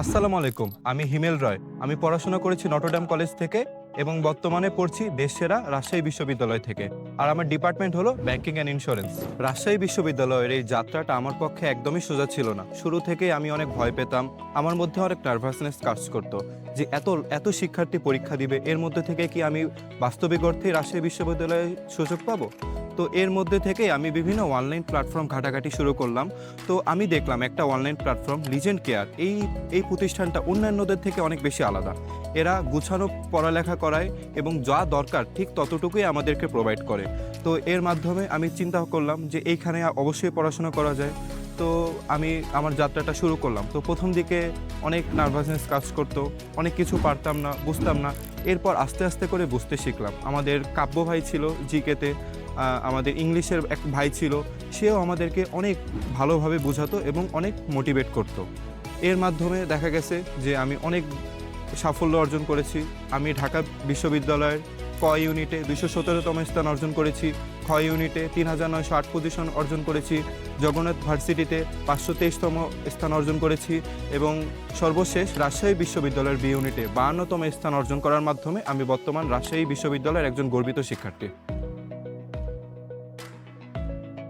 আসসালামু আলাইকুম, আমি হিমেল রয়। আমি পড়াশোনা করেছি নটরডাম কলেজ থেকে এবং বর্তমানে পড়ছি দেশসেরা রাজশাহী বিশ্ববিদ্যালয় থেকে। আর আমার ডিপার্টমেন্ট হলো ব্যাংকিং অ্যান্ড ইন্স্যুরেন্স। রাজশাহী বিশ্ববিদ্যালয়ের এই যাত্রাটা আমার পক্ষে একদমই সোজা ছিল না। শুরু থেকেই আমি অনেক ভয় পেতাম, আমার মধ্যে অনেক নার্ভাসনেস কাজ করতো যে এত এত শিক্ষার্থী পরীক্ষা দিবে, এর মধ্যে থেকে কি আমি বাস্তবিক অর্থে রাজশাহী বিশ্ববিদ্যালয়ে সুযোগ পাবো? তো এর মধ্যে থেকে আমি বিভিন্ন অনলাইন প্ল্যাটফর্ম ঘাটাঘাটি শুরু করলাম। তো আমি দেখলাম একটা অনলাইন প্ল্যাটফর্ম লিজেন্ড কেয়ার এই এই প্রতিষ্ঠানটা অন্যান্যদের থেকে অনেক বেশি আলাদা। এরা গুছানো পড়ালেখা করায় এবং যা দরকার ঠিক ততটুকুই আমাদেরকে প্রোভাইড করে। তো এর মাধ্যমে আমি চিন্তা করলাম যে এইখানে অবশ্যই পড়াশোনা করা যায়। তো আমি আমার যাত্রাটা শুরু করলাম। তো প্রথম দিকে অনেক নার্ভাসনেস কাজ করতো, অনেক কিছু পারতাম না, বুঝতাম না। এরপর আস্তে আস্তে করে বুঝতে শিখলাম। আমাদের কাব্য ভাই ছিল জিকেতে আমাদের ইংলিশের এক ভাই ছিল, সেও আমাদেরকে অনেক ভালোভাবে বোঝাতো এবং অনেক মোটিভেট করতো। এর মাধ্যমে দেখা গেছে যে আমি অনেক সাফল্য অর্জন করেছি। আমি ঢাকা বিশ্ববিদ্যালয়ের ক ইউনিটে দুশো সতেরোতম স্থান অর্জন করেছি? খ ইউনিটে তিন হাজার নয়শো আট পজিশন অর্জন করেছি। জগন্নাথ ভার্সিটিতে পাঁচশো তেইশতম স্থান অর্জন করেছি এবং সর্বশেষ রাজশাহী বিশ্ববিদ্যালয়ের বি ইউনিটে বাহান্নতম স্থান অর্জন করার মাধ্যমে আমি বর্তমান রাজশাহী বিশ্ববিদ্যালয়ের একজন গর্বিত শিক্ষার্থী।